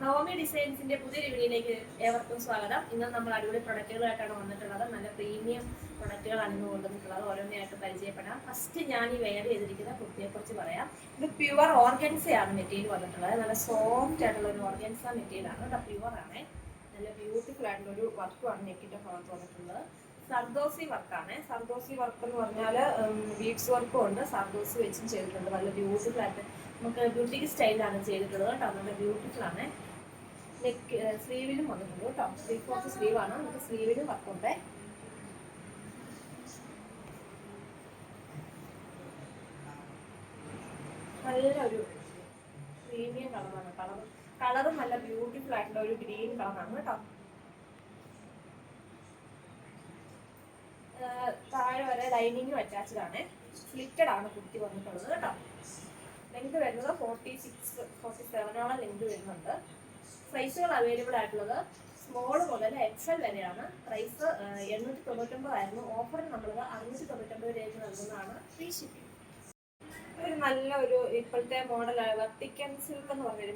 നവമി ഡിസൈൻസിന്റെ പുതിയ വീഡിയോയിലേക്ക് ഏവർക്കും സ്വാഗതം. ഇന്ന് നമ്മൾ അടിപൊളി പ്രൊഡക്റ്റുകളായിട്ടാണ് വന്നിട്ടുള്ളത്. നല്ല പ്രീമിയം പ്രൊഡക്റ്റുകളാണ് ഇന്ന് കൊണ്ടുവന്നിട്ടുള്ളത്. ഓരോന്നായിട്ട് പരിചയപ്പെടാം. ഫസ്റ്റ് ഞാൻ ഈ വെയർ ചെയ്തിരിക്കുന്ന കുർത്തിയെ കുറിച്ച് പറയാം. ഇത് പ്യുവർ ഓർഗൻസയാണ് മെറ്റീരിയൽ വന്നിട്ടുള്ളത്. നല്ല സോഫ്റ്റ് ആയിട്ടുള്ള ഒരു ഓർഗൻസ മെറ്റീരിയൽ ആണ്. കേട്ടോ പ്യുവർ ആണ്. നല്ല ബ്യൂട്ടിഫുൾ ആയിട്ടുള്ള ഒരു വർക്കുമാണ് നെക്കിന്റെ ഭാഗത്ത് വന്നിട്ടുള്ളത്. സർദോസി വർക്കാണ് സർദോസി വർക്ക് എന്ന് പറഞ്ഞാൽ ബീഡ്സ് വർക്കും ഉണ്ട്. സർദോസി വെച്ചും ചെയ്തിട്ടുണ്ട്. നല്ല ബ്യൂട്ടിഫുൾ ആയിട്ട് നമുക്ക് ബ്യൂട്ടിക്ക് സ്റ്റൈലാണ് ചെയ്തിട്ടുള്ളത് കേട്ടോ. നല്ല ബ്യൂട്ടിഫുൾ ആണ്. നെക്ക് സ്ലീവിലും വന്നിട്ടുണ്ട് കേട്ടോ. ത്രീ ഫോർത്ത് സ്ലീവ് ആണ്. നമുക്ക് സ്ലീവിലും വർക്കുണ്ട് നല്ലൊരു പ്രീമിയം കളറാണ് കളർ കളറും നല്ല ബ്യൂട്ടിഫുൾ ആയിട്ടുള്ള ഒരു ഗ്രീൻ കളറാണ് കേട്ടോ. താഴെ വരെ ലൈനിങ്ങും അറ്റാച്ച്ഡ് ആണ്. സ്ലിറ്റഡ് ആണ് കുട്ടി വന്നിട്ടുള്ളത് കേട്ടോ. ലെങ്ത് വരുന്നത് ഫോർട്ടി സിക്സ് ഫോർട്ടി സെവനോളം ലെങ്ത് വരുന്നുണ്ട്. സൈസുകൾ അവൈലബിൾ ആയിട്ടുള്ളത് സ്മോൾ മുതൽ എക്സൽ വരെയാണ്. പ്രൈസ് എണ്ണൂറ്റി തൊണ്ണൂറ്റൊമ്പതായിരുന്നു ഓഫറിൽ നമ്മൾ അറുന്നൂറ്റി തൊണ്ണൂറ്റൊമ്പത് രൂപയ്ക്ക് നൽകുന്നതാണ് ഫ്രീ ഷിപ്പിംഗ് ഒരു നല്ല ഒരു ഇപ്പോഴത്തെ മോഡൽ വെർട്ടിക്കൻ സിൽക്ക് എന്ന് പറഞ്ഞൊരു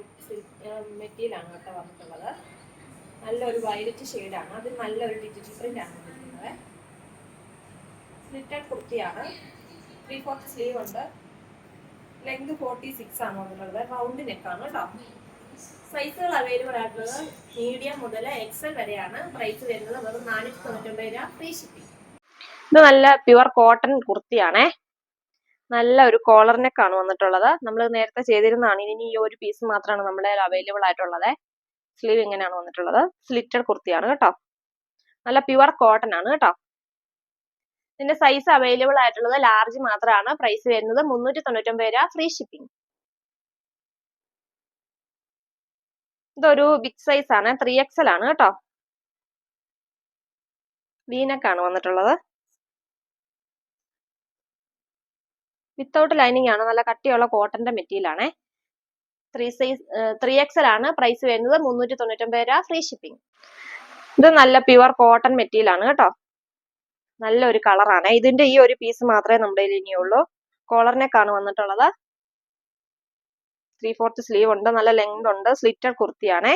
മെറ്റീരിയലാണ് കേട്ടോ വന്നിട്ടുള്ളത്. നല്ലൊരു വയലറ്റ് ഷെയ്ഡാണ് അതിൽ നല്ലൊരു ഡിജിറ്റൽ പ്രിന്റ് ആണ് വന്നിട്ടുള്ളത് സ്ലിറ്റഡ് കുർത്തിയാണ്. ത്രീ ഫോർത്ത് സ്ലീവ് ഉണ്ട്. ലെങ്ത് ഫോർട്ടി സിക്സ് ആണ് വന്നിട്ടുള്ളത്. റൗണ്ട് നെക്കാണ് കേട്ടോ. സൈസുകൾ അവൈലബിൾ ആയിട്ടുള്ളത് മീഡിയം മുതൽ എക്സൽ വരെയാണ്. പ്രൈസ് വരുന്നത് വെറും നാനൂറ്റി തൊണ്ണൂറ്റൊമ്പത് രൂപ ഫ്രീ ഷിപ്പിംഗ് ഇത് നല്ല പ്യുവർ കോട്ടൺ കുർത്തിയാണേ. നല്ല ഒരു കോളർ നെക്കാണ് വന്നിട്ടുള്ളത്. നമ്മൾ നേരത്തെ ചെയ്തിരുന്നതാണ്. ഇനി ഈ ഒരു പീസ് മാത്രമാണ് നമ്മുടെ അവൈലബിൾ ആയിട്ടുള്ളത്. സ്ലീവ് ഇങ്ങനെയാണ് വന്നിട്ടുള്ളത്. സ്ലിറ്റഡ് കുർത്തിയാണ് കേട്ടോ. നല്ല പ്യുവർ കോട്ടൺ ആണ് കേട്ടോ. ഇതിന്റെ സൈസ് അവൈലബിൾ ആയിട്ടുള്ളത് ലാർജ് മാത്രമാണ് പ്രൈസ് വരുന്നത് മുന്നൂറ്റി തൊണ്ണൂറ്റൊമ്പത് രൂപ ഫ്രീ ഷിപ്പിംഗ് ഇതൊരു ബിഗ് സൈസ് ആണ്. ത്രീ എക്സൽ ആണ് കേട്ടോ. വീനക്കാണ് വന്നിട്ടുള്ളത്. വിത്തൗട്ട് ലൈനിങ് ആണ്. നല്ല കട്ടിയുള്ള കോട്ടന്റെ മെറ്റീരിയൽ ആണ്. ത്രീ സൈസ് ത്രീ എക്സൽ ആണ് പ്രൈസ് വരുന്നത് മുന്നൂറ്റി തൊണ്ണൂറ്റൊമ്പത് രൂപ ഫ്രീ ഷിപ്പിംഗ് ഇത് നല്ല പ്യുവർ കോട്ടൺ മെറ്റീരിയൽ ആണ് കേട്ടോ. നല്ലൊരു കളറാണ് ഇതിന്റെ ഈ ഒരു പീസ് മാത്രമേ നമ്മുടെ ഇനിയുള്ളൂ കോളറിനെക്കാണ് വന്നിട്ടുള്ളത്. ത്രീ ഫോർത്ത് സ്ലീവ് ഉണ്ട് നല്ല ലെങ്ത് ഉണ്ട് സ്ലിറ്റഡ് കുർത്തിയാണേ.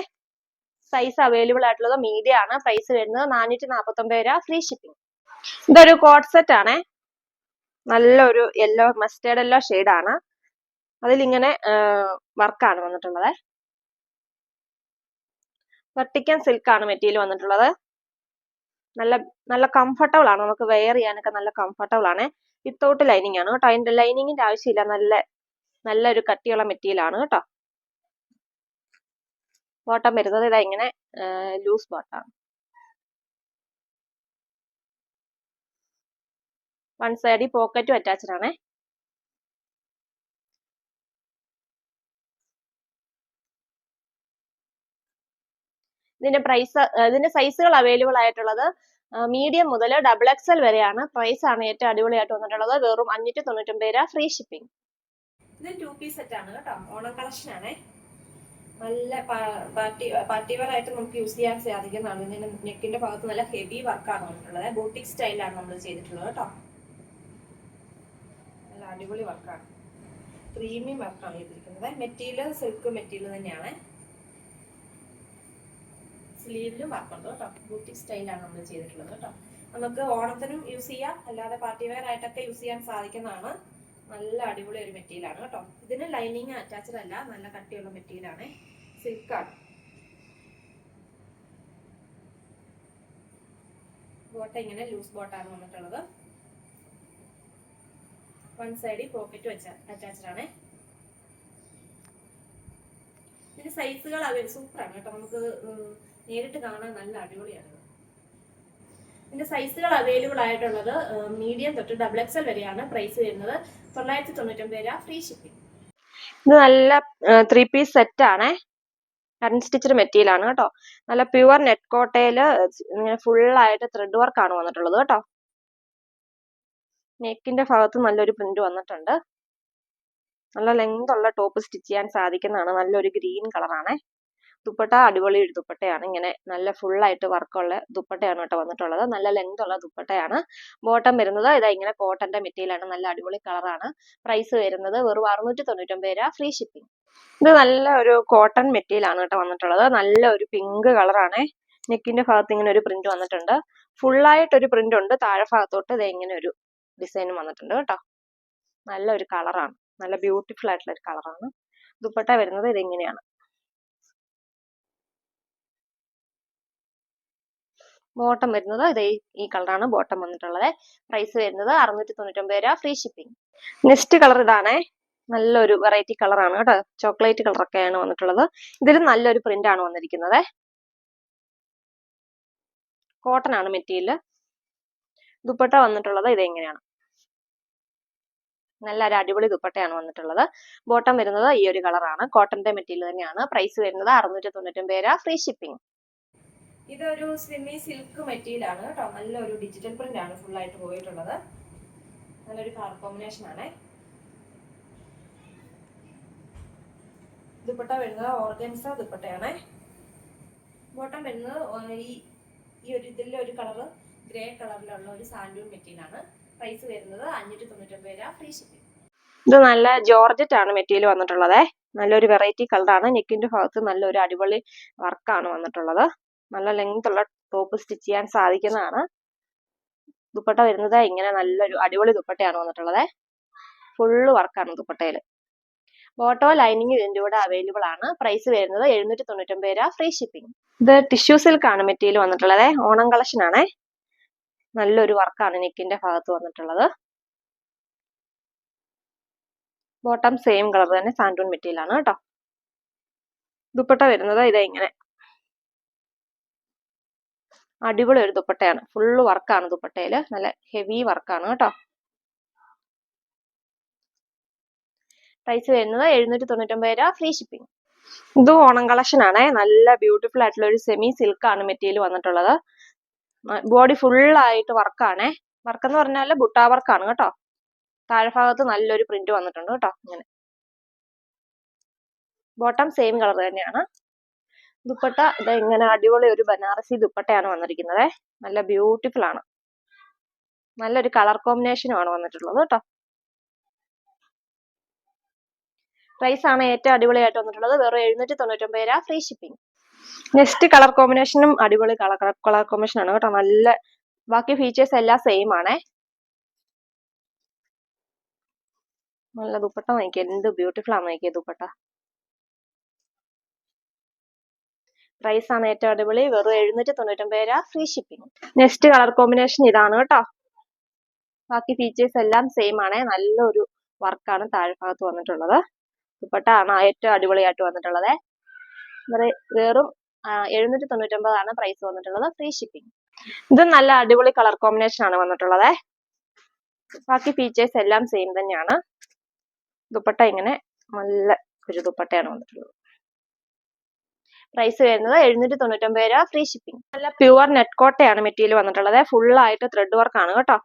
സൈസ് അവൈലബിൾ ആയിട്ടുള്ളത് മീഡിയ ആണ് പ്രൈസ് വരുന്നത് നാനൂറ്റി നാൽപ്പത്തി ഒമ്പത് രൂപ ഫ്രീ ഷിപ്പിംഗ് ഇതൊരു കോട്ട് സെറ്റ് ആണേ. നല്ലൊരു യെല്ലോ മസ്റ്റേർഡ് യെല്ലോ ആണ്. അതിലിങ്ങനെ വർക്കാണ് വന്നിട്ടുള്ളത്. വെർട്ടിക്കൻ ആണ് മെറ്റീരിയൽ വന്നിട്ടുള്ളത്. നല്ല നല്ല കംഫർട്ടബിൾ ആണ്. നമുക്ക് വെയർ ചെയ്യാനൊക്കെ നല്ല കംഫർട്ടബിൾ ആണ്. വിത്തൗട്ട് ലൈനിങ് ആണ് കേട്ടോ. അതിന്റെ ലൈനിങ്ങിന്റെ ആവശ്യമില്ല. നല്ല നല്ലൊരു കട്ടിയുള്ള മെറ്റീരിയൽ ആണ് കേട്ടോ. ബോട്ടം വരുന്നത് ഇതാ ഇങ്ങനെ ലൂസ് ബോട്ടാണ് വൺ സൈഡിൽ പോക്കറ്റും അറ്റാച്ച്ഡ് ആണേ. ഇതിന്റെ പ്രൈസ് ഇതിന്റെ സൈസുകൾ അവൈലബിൾ ആയിട്ടുള്ളത് മീഡിയം മുതൽ ഡബിൾ എക്സൽ വരെയാണ്. പ്രൈസ് ആണ് ഏറ്റവും അടിപൊളിയായിട്ട് വന്നിട്ടുള്ളത്. വെറും അഞ്ഞൂറ്റി തൊണ്ണൂറ്റൊമ്പത് രൂപ ഫ്രീ ഷിപ്പിംഗ് ഇത് ടു പീസ് സെറ്റ് ആണ് കേട്ടോ. ഓണം കളക്ഷൻ ആണ്. നല്ല പാർട്ടി പാർട്ടി വെയർ ആയിട്ട് നമുക്ക് യൂസ് ചെയ്യാൻ സാധിക്കുന്നതാണ്. ഇതിന്റെ നെക്കിന്റെ ഭാഗത്ത് നല്ല ഹെവി വർക്കാണ് വന്നിട്ടുള്ളത്. ബോട്ടിക് സ്റ്റൈലാണ് നമ്മൾ ചെയ്തിട്ടുള്ളത് കേട്ടോ. നല്ല അടിപൊളി വർക്കാണ് പ്രീമിയം വർക്കാണ് ചെയ്തിരിക്കുന്നത്. മെറ്റീരിയൽ സിൽക്ക് മെറ്റീരിയൽ തന്നെയാണ്. സ്ലീവിലും വർക്കുണ്ട് കേട്ടോ. ബൂട്ടിക് സ്റ്റൈലാണ് നമ്മൾ ചെയ്തിട്ടുള്ളത് കേട്ടോ. നമുക്ക് ഓണത്തിനും യൂസ് ചെയ്യാം. അല്ലാതെ പാർട്ടി വെയർ ആയിട്ടൊക്കെ യൂസ് ചെയ്യാൻ സാധിക്കുന്നതാണ്. നല്ല അടിപൊളി ഒരു മെറ്റീരിയലാണ് കേട്ടോ. ഇതിന് ലൈനിങ് അറ്റാച്ച്ഡ് അല്ല നല്ല കട്ടിയുള്ള മെറ്റീരിയൽ ആണ്. സിൽക്കാണ് ബോട്ട ഇങ്ങനെ ലൂസ് ബോട്ടാണ് വന്നിട്ടുള്ളത്. വൺ സൈഡിൽ പോക്കറ്റ് വെച്ച അറ്റാച്ച്ഡ് ആണ്. ഇതിന്റെ സൈസുകൾ അവർ സൂപ്പറാണ് കേട്ടോ. നമുക്ക് നേരിട്ട് കാണാൻ നല്ല അടിപൊളിയാണ്. ഇതിന്റെ സൈസുകൾ അവൈലബിൾ ആയിട്ടുള്ളത് മീഡിയം തൊട്ട് ഡബിൾ എക്സൽ വരെയാണ് പ്രൈസ് വരുന്നത്. തൊള്ളായിരത്തി തൊണ്ണൂറ്റൊമ്പത് രൂപ ഫ്രീ ഷിപ്പിംഗ് ഇത് നല്ല ത്രീ പീസ് സെറ്റ് ആണ്. അൺസ്റ്റിച്ചഡ് മെറ്റീരിയൽ ആണ് കേട്ടോ. നല്ല പ്യുവർ നെറ്റ് കോട്ടയിൽ ഇങ്ങനെ ഫുൾ ആയിട്ട് ത്രെഡ് വർക്ക് ആണ് വന്നിട്ടുള്ളത് കേട്ടോ. നെക്കിന്റെ ഭാഗത്ത് നല്ലൊരു പ്രിന്റ് വന്നിട്ടുണ്ട്. നല്ല ലെങ്ത് ഉള്ള ടോപ്പ് സ്റ്റിച്ച് ചെയ്യാൻ സാധിക്കുന്നതാണ്. നല്ലൊരു ഗ്രീൻ കളറാണ് ദുപ്പട്ട അടിപൊളി ഒരു ദുപ്പട്ടയാണ്. ഇങ്ങനെ നല്ല ഫുൾ ആയിട്ട് വർക്കുള്ള ദുപ്പട്ടയാണ് കേട്ടോ വന്നിട്ടുള്ളത്. നല്ല ലെങ്ത് ഉള്ള ദുപ്പട്ടയാണ്. ബോട്ടം വരുന്നത് ഇതാ ഇങ്ങനെ കോട്ടന്റെ മെറ്റീരിയലാണ് നല്ല അടിപൊളി കളറാണ് പ്രൈസ് വരുന്നത് വെറും അറുന്നൂറ്റി തൊണ്ണൂറ്റൊമ്പത് രൂപ ഫ്രീ ഷിപ്പിംഗ് ഇത് നല്ല ഒരു കോട്ടൺ മെറ്റീരിയലാണ് കേട്ടോ വന്നിട്ടുള്ളത്. നല്ല ഒരു പിങ്ക് കളറാണ് നെക്കിന്റെ ഭാഗത്ത് ഇങ്ങനെ ഒരു പ്രിന്റ് വന്നിട്ടുണ്ട്. ഫുള്ളായിട്ട് ഒരു പ്രിന്റ് ഉണ്ട്. താഴെ ഭാഗത്തോട്ട് ഇത് ഇങ്ങനെ ഒരു ഡിസൈൻ വന്നിട്ടുണ്ട് കേട്ടോ. നല്ല ഒരു കളറാണ് നല്ല ബ്യൂട്ടിഫുൾ ആയിട്ടുള്ള ഒരു കളറാണ് ദുപ്പട്ട വരുന്നത് ഇതിങ്ങനെയാണ് ബോട്ടം വരുന്നത് ഇത് ഈ- കളറാണ് ബോട്ടം വന്നിട്ടുള്ളത്. പ്രൈസ് വരുന്നത് അറുന്നൂറ്റി തൊണ്ണൂറ്റൊമ്പത് രൂപ ഫ്രീ ഷിപ്പിംഗ് നെക്സ്റ്റ് കളർ ഇതാണേ. നല്ലൊരു വെറൈറ്റി കളറാണ് കേട്ടോ. ചോക്ലേറ്റ് കളറൊക്കെയാണ് വന്നിട്ടുള്ളത്. ഇതിൽ നല്ലൊരു പ്രിന്റ് ആണ് വന്നിരിക്കുന്നത്. കോട്ടൺ ആണ് മെറ്റീരിയൽ ദുപ്പട്ട വന്നിട്ടുള്ളത് ഇതെങ്ങനെയാണ് നല്ല ഒരു അടിപൊളി ദുപ്പട്ടയാണ് വന്നിട്ടുള്ളത്. ബോട്ടം വരുന്നത് ഈ ഒരു കളറാണ് കോട്ടന്റെ മെറ്റീരിയൽ തന്നെയാണ്. പ്രൈസ് വരുന്നത് അറുന്നൂറ്റി തൊണ്ണൂറ്റൊമ്പത് രൂപ ഫ്രീ ഷിപ്പിംഗ് ഇതൊരു സ്ലിമ്മി സിൽക്ക് മെറ്റീരിയൽ ആണ് കേട്ടോ. നല്ലൊരു ഡിജിറ്റൽ പ്രിന്റ് ആണ് ഫുൾ ആയിട്ട് പോയിട്ടുള്ളത്. നല്ലൊരു കളർ കോമ്പിനേഷൻ ആണ്. ദുപ്പട്ട വരുന്നത് ഓർഗൻസ ദുപ്പട്ടയാണ്. ബോട്ടം വരുന്നത് ഈ ഈ ഒരു ഇതിൽ ഒരു കളറ് ഗ്രേ കളറിലുള്ള ഒരു സാൻഡൂൺ മെറ്റീരിയൽ ആണ്. പ്രൈസ് വരുന്നത് അഞ്ഞൂറ്റി തൊണ്ണൂറ്റൊമ്പത് രൂപ ഫ്രീ ഷിപ്പിംഗ് ഇത് നല്ല ജോർജറ്റ് ആണ് മെറ്റീരിയൽ വന്നിട്ടുള്ളത്. നല്ലൊരു വെറൈറ്റി കളറാണ് നെക്കിന്റെ ഭാഗത്ത് നല്ലൊരു അടിപൊളി വർക്കാണ് വന്നിട്ടുള്ളത്. നല്ല ലെങ്ത് ഉള്ള ടോപ്പ് സ്റ്റിച്ച് ചെയ്യാൻ സാധിക്കുന്നതാണ്. ദുപ്പട്ട വരുന്നത് ഇങ്ങനെ നല്ലൊരു അടിപൊളി ദുപ്പട്ടയാണ് വന്നിട്ടുള്ളത്. ഫുള്ള് വർക്കാണ് ദുപ്പട്ടയിൽ ബോട്ടോ ലൈനിങ് ഇതിന്റെ കൂടെ അവൈലബിൾ ആണ്. പ്രൈസ് വരുന്നത് എഴുന്നൂറ്റി തൊണ്ണൂറ്റൊമ്പത് രൂപ ഫ്രീ ഷിപ്പിംഗ് ഇത് ടിഷ്യൂ സിൽക്ക് ആണ് മെറ്റീരിയൽ വന്നിട്ടുള്ളത്. ഓണം കളക്ഷൻ ആണ്. നല്ലൊരു വർക്കാണ് നെക്കിന്റെ ഭാഗത്ത് വന്നിട്ടുള്ളത്. ബോട്ടം സെയിം കളർ തന്നെ സാൻഡൂൺ മെറ്റീരിയൽ ആണ് കേട്ടോ. ദുപ്പട്ട വരുന്നത് ഇത് ഇങ്ങനെ. അടിപൊളി ഒരു ദുപ്പട്ടയാണ്. ഫുള്ള് വർക്കാണ് ദുപ്പട്ടയിൽ നല്ല ഹെവി വർക്കാണ് കേട്ടോ. പ്രൈസ് വരുന്നത് എഴുന്നൂറ്റി തൊണ്ണൂറ്റൊമ്പത് രൂപ. ഫ്രീ ഷിപ്പിംഗ് ഇത് ഓണം കളക്ഷൻ ആണ്. നല്ല ബ്യൂട്ടിഫുൾ ആയിട്ടുള്ള ഒരു സെമി സിൽക്ക് ആണ് മെറ്റീരിയൽ വന്നിട്ടുള്ളത്. ബോഡി ഫുൾ ആയിട്ട് വർക്കാണേ വർക്ക് എന്ന് പറഞ്ഞാൽ ബുട്ടാ വർക്കാണ് കേട്ടോ. താഴെഭാഗത്ത് നല്ലൊരു പ്രിന്റ് വന്നിട്ടുണ്ട് കേട്ടോ. ഇങ്ങനെ. ബോട്ടം സെയിം കളർ തന്നെയാണ്. ദുപ്പട്ട. ഇത് ഇങ്ങനെ അടിപൊളി ഒരു ബനാറസി ദുപ്പട്ടയാണ് വന്നിരിക്കുന്നത്. നല്ല ബ്യൂട്ടിഫുൾ ആണ്. നല്ലൊരു കളർ കോമ്പിനേഷനും ആണ് വന്നിട്ടുള്ളത് കേട്ടോ. പ്രൈസ് ആണ് ഏറ്റവും അടിപൊളിയായിട്ട് വന്നിട്ടുള്ളത്. വെറും എഴുന്നൂറ്റി തൊണ്ണൂറ്റൊമ്പത് രൂപ ഫ്രീ ഷിപ്പിംഗ് നെക്സ്റ്റ് കളർ കോമ്പിനേഷനും അടിപൊളി കളർ കളർ കോമ്പിനേഷൻ ആണ് കേട്ടോ. നല്ല ബാക്കി ഫീച്ചേഴ്സ് എല്ലാം സെയിം ആണേ. നല്ല ദുപ്പട്ട നോക്കിയേ എന്ത് ബ്യൂട്ടിഫുൾ ആണ് നോക്കിയേ ദുപ്പട്ട. പ്രൈസ് ആണ് ഏറ്റവും അടിപൊളി. വെറും എഴുന്നൂറ്റി തൊണ്ണൂറ്റൊമ്പത് രൂപ free shipping next colour combination ഇതാണ് കേട്ടോ. ബാക്കി ഫീച്ചേഴ്സ് എല്ലാം സെയിം ആണ്. നല്ലൊരു വർക്കാണ് താഴെ ഭാഗത്ത് വന്നിട്ടുള്ളത്. ദുപ്പട്ട ആണ് ഏറ്റവും അടിപൊളിയായിട്ട് വന്നിട്ടുള്ളത്. വെറെ- എഴുന്നൂറ്റി തൊണ്ണൂറ്റൊമ്പതാണ് പ്രൈസ് വന്നിട്ടുള്ളത് ഫ്രീ ഷിപ്പിംഗ് ഇത് നല്ല അടിപൊളി കളർ കോമ്പിനേഷൻ ആണ് വന്നിട്ടുള്ളത്. ബാക്കി ഫീച്ചേഴ്സ് എല്ലാം സെയിം തന്നെയാണ്. ദുപ്പട്ട ഇങ്ങനെ നല്ല ഒരു ദുപ്പട്ടയാണ് വന്നിട്ടുള്ളത്. പ്രൈസ് വരുന്നത് എഴുന്നൂറ്റി തൊണ്ണൂറ്റൊമ്പത് രൂപ ഫ്രീ ഷിപ്പിംഗ് നല്ല പ്യുവർ നെറ്റ് കോട്ടയാണ് മെറ്റീരിയൽ വന്നിട്ടുള്ളത്. ഫുൾ ആയിട്ട് ത്രെഡ് വർക്ക് ആണ് കേട്ടോ.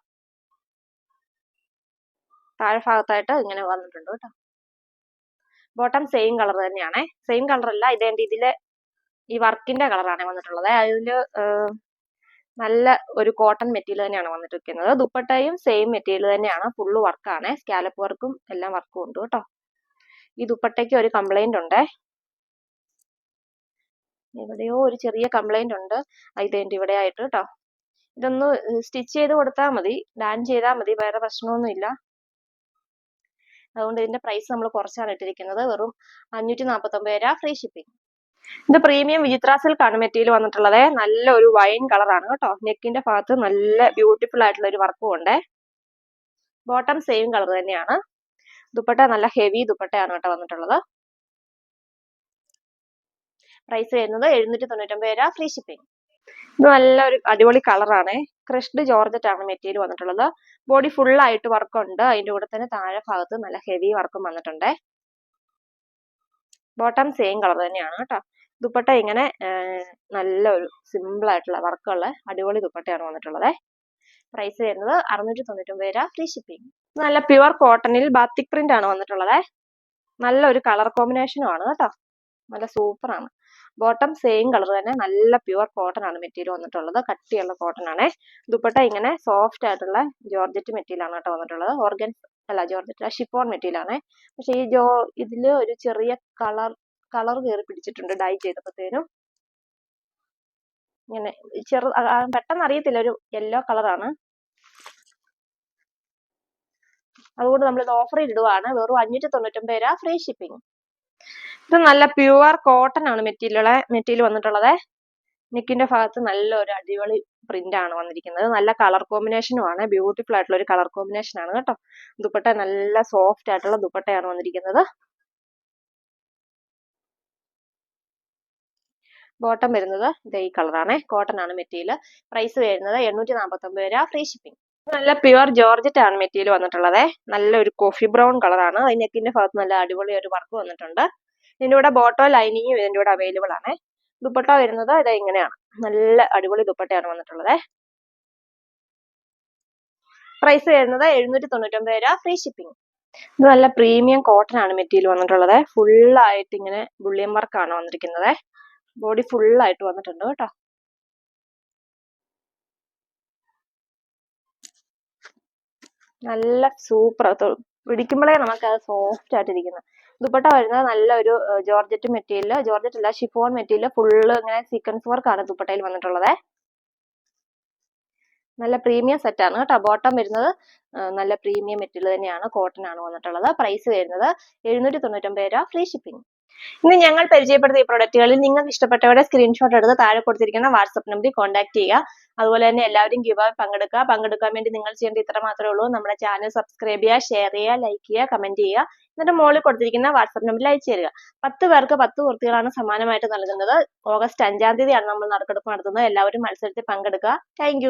താഴെ ഭാഗത്തായിട്ട് ഇങ്ങനെ വന്നിട്ടുണ്ട് കേട്ടോ. ബോട്ടം സെയിം കളർ തന്നെയാണ്. സെയിം കളർ അല്ല ഇതേണ്ട ഇതിൽ ഈ വർക്കിന്റെ കളറാണ് വന്നിട്ടുള്ളത്. അതിൽ നല്ല ഒരു കോട്ടൺ മെറ്റീരിയൽ തന്നെയാണ് വന്നിട്ടിരിക്കുന്നത്. ദുപ്പട്ടയും സെയിം മെറ്റീരിയൽ തന്നെയാണ്. ഫുള്ള് വർക്കാണ് സ്കാലപ്പ് വർക്കും എല്ലാം വർക്കും ഉണ്ട് കേട്ടോ. ഈ ദുപ്പട്ടയ്ക്ക് ഒരു കംപ്ലൈന്റ് ഉണ്ട്. എവിടെയോ ഒരു ചെറിയ കംപ്ലൈന്റ് ഉണ്ട്. ഇതേണ്ട ഇവിടെ ആയിട്ട് കേട്ടോ ഇതൊന്ന് സ്റ്റിച്ച് ചെയ്ത് കൊടുത്താൽ മതി. ഡാൻ ചെയ്താൽ മതി. വേറെ പ്രശ്നമൊന്നുമില്ല. അതുകൊണ്ട് ഇതിന്റെ പ്രൈസ് നമ്മൾ കുറച്ചാണ് ഇട്ടിരിക്കുന്നത്. വെറും അഞ്ഞൂറ്റി നാൽപ്പത്തൊമ്പത് രൂപ ഫ്രീ ഷിപ്പിംഗ് ഇത് പ്രീമിയം വിചിത്ര സിൽക്ക് ആണ് മെറ്റീരിയൽ വന്നിട്ടുള്ളത്. നല്ല ഒരു വൈൻ കളറാണ് കേട്ടോ. നെക്കിന്റെ ഭാഗത്ത് നല്ല ബ്യൂട്ടിഫുൾ ആയിട്ടുള്ള ഒരു വർക്കും ഉണ്ട്. ബോട്ടം സെയിം കളർ തന്നെയാണ്. ദുപ്പട്ട നല്ല ഹെവി ദുപ്പട്ടയാണ് കേട്ടോ വന്നിട്ടുള്ളത്. പ്രൈസ് വരുന്നത് എഴുന്നൂറ്റി തൊണ്ണൂറ്റൊമ്പത് രൂപ ഫ്രീ ഷിപ്പിംഗ് നല്ല ഒരു അടിപൊളി കളറാണ് ക്രഷ്ഡ് ജോർജറ്റ് ആണ് മെറ്റീരിയൽ വന്നിട്ടുള്ളത്. ബോഡി ഫുൾ ആയിട്ട് വർക്ക് ഉണ്ട്. അതിന്റെ കൂടെ തന്നെ താഴെ ഭാഗത്ത് നല്ല ഹെവി വർക്കും വന്നിട്ടുണ്ട്. ബോട്ടം സെയിം കളർ തന്നെയാണ് കേട്ടോ. ദുപ്പട്ട ഇങ്ങനെ നല്ല ഒരു സിമ്പിൾ ആയിട്ടുള്ള വർക്കുള്ള അടിപൊളി ദുപ്പട്ടയാണ് വന്നിട്ടുള്ളത്. പ്രൈസ് വരുന്നത് അറുന്നൂറ്റി തൊണ്ണൂറ്റൊമ്പത് രൂപ ഫ്രീ ഷിപ്പിംഗ് നല്ല പ്യുവർ കോട്ടണിൽ ബാത്തിക് പ്രിന്റ് ആണ് വന്നിട്ടുള്ളത്. നല്ല ഒരു കളർ കോമ്പിനേഷനും ആണ് കേട്ടോ. നല്ല സൂപ്പറാണ് ബോട്ടം സെയിം കളർ തന്നെ നല്ല പ്യുവർ കോട്ടൺ ആണ് മെറ്റീരിയൽ വന്നിട്ടുള്ളത്. കട്ടിയുള്ള കോട്ടൺ ആണ്. ദുപ്പട്ട ഇങ്ങനെ സോഫ്റ്റ് ആയിട്ടുള്ള ജോർജറ്റ് മെറ്റീരിയൽ ആണ് കേട്ടോ വന്നിട്ടുള്ളത്. ഓർഗൻ അല്ല ജോർജറ്റ് ഷിഫോൺ മെറ്റീരിയൽ ആണ്. പക്ഷെ ഈ ജോ ഇതിൽ ഒരു ചെറിയ കളർ കളർ കയറി പിടിച്ചിട്ടുണ്ട് ഡൈ ചെയ്തപ്പോഴത്തേനും ഇങ്ങനെ ചെറു പെട്ടെന്ന് അറിയത്തില്ല ഒരു യെല്ലോ കളറാണ് അതുകൊണ്ട് നമ്മൾ ഇത് ഓഫർ ഇടുവാണ് വെറും അഞ്ഞൂറ്റി തൊണ്ണൂറ്റൊമ്പത് രൂപ ഫ്രീ ഷിപ്പിംഗ് ഇത് നല്ല പ്യുവർ കോട്ടൺ ആണ് മെറ്റീരിയൽ മെറ്റീരിയൽ വന്നിട്ടുള്ളത്. നെക്കിന്റെ ഭാഗത്ത് നല്ല ഒരു അടിപൊളി പ്രിന്റ് ആണ് വന്നിരിക്കുന്നത്. നല്ല കളർ കോമ്പിനേഷനും ആണ്. ബ്യൂട്ടിഫുൾ ആയിട്ടുള്ള ഒരു കളർ കോമ്പിനേഷൻ ആണ് കേട്ടോ. ദുപ്പട്ട നല്ല സോഫ്റ്റ് ആയിട്ടുള്ള ദുപ്പട്ടയാണ് വന്നിരിക്കുന്നത്. ബോട്ടം വരുന്നത് ഇത് ഈ കളറാണ് കോട്ടൺ ആണ് മെറ്റീരിയൽ പ്രൈസ് വരുന്നത് എണ്ണൂറ്റി നാൽപ്പത്തി ഒമ്പത് രൂപ ഫ്രീ ഷിപ്പിംഗ് നല്ല പ്യുവർ ജോർജറ്റ് ആണ് മെറ്റീരിയൽ വന്നിട്ടുള്ളത്. നല്ല ഒരു കോഫി ബ്രൗൺ കളറാണ് അതിനെക്കിന്റെ ഭാഗത്ത് നല്ല അടിപൊളി ഒരു വർക്ക് വന്നിട്ടുണ്ട്. ഇതിന്റെ കൂടെ ബോട്ടോ ലൈനിങ്ങും ഇതിന്റെ കൂടെ അവൈലബിൾ ആണ്. ദുപ്പട്ട വരുന്നത് ഇത് ഇങ്ങനെയാണ്. നല്ല അടിപൊളി ദുപ്പട്ടയാണ് വന്നിട്ടുള്ളത്. പ്രൈസ് വരുന്നത് എഴുന്നൂറ്റി തൊണ്ണൂറ്റൊമ്പത് രൂപ ഫ്രീ ഷിപ്പിംഗ് ഇത് നല്ല പ്രീമിയം കോട്ടൺ ആണ് മെറ്റീരിയൽ വന്നിട്ടുള്ളത്. ഫുൾ ആയിട്ട് ഇങ്ങനെ ബുള്ളിയൻ വർക്കാണ് വന്നിരിക്കുന്നത്. ബോഡി ഫുൾ ആയിട്ട് വന്നിട്ടുണ്ട് കേട്ടോ. നല്ല സൂപ്പർ പിടിക്കുമ്പോഴേ നമുക്ക് അത് സോഫ്റ്റ് ആയിട്ടിരിക്കുന്നത് ദുപ്പട്ട വരുന്നത് നല്ല ഒരു ജോർജറ്റ് മെറ്റീരിയൽ ജോർജറ്റ് അല്ല ഷിഫോൺ മെറ്റീരിയൽ ഫുള്ള് ഇങ്ങനെ സീക്വൻസ് വർക്കാണ് ദുപ്പട്ടയിൽ വന്നിട്ടുള്ളത്. നല്ല പ്രീമിയം സെറ്റ് ആണ് കേട്ടോ. ബോട്ടം വരുന്നത് നല്ല പ്രീമിയം മെറ്റീരിയൽ തന്നെയാണ്. കോട്ടൺ ആണ് വന്നിട്ടുള്ളത്. പ്രൈസ് വരുന്നത് എഴുന്നൂറ്റി തൊണ്ണൂറ്റൊമ്പത് രൂപ ഫ്രീ ഷിപ്പിംഗ് ഇന്ന് ഞങ്ങൾ പരിചയപ്പെടുത്തിയ പ്രൊഡക്റ്റുകളിൽ നിങ്ങൾക്ക് ഇഷ്ടപ്പെട്ടവരുടെ സ്ക്രീൻഷോട്ട് എടുത്ത് താഴെ കൊടുത്തിരിക്കുന്ന വാട്സ്ആപ്പ് നമ്പറിൽ കോൺടാക്ട് ചെയ്യുക. അതുപോലെ തന്നെ എല്ലാവരും ഗിവ് പങ്കെടുക്കുക. പങ്കെടുക്കാൻ വേണ്ടി നിങ്ങൾ ചെയ്യേണ്ട ഇത്ര മാത്രമേ ഉള്ളൂ. നമ്മുടെ ചാനൽ സബ്സ്ക്രൈബ് ചെയ്യുക ഷെയർ ചെയ്യുക ലൈക്ക് ചെയ്യുക കമന്റ് ചെയ്യുക. എന്നിട്ട് മുകളിൽ കൊടുത്തിരിക്കുന്ന വാട്സ്ആപ്പ് നമ്പറിൽ അയച്ചു തരിക. പത്ത് പേർക്ക് പത്ത് കുർത്തികളാണ് സമ്മാനമായിട്ട് നൽകുന്നത്. ഓഗസ്റ്റ് അഞ്ചാം തീയതിയാണ് നമ്മൾ നറുക്കെടുപ്പ് നടത്തുന്നത്. എല്ലാവരും മത്സരത്തിൽ പങ്കെടുക്കുക. താങ്ക്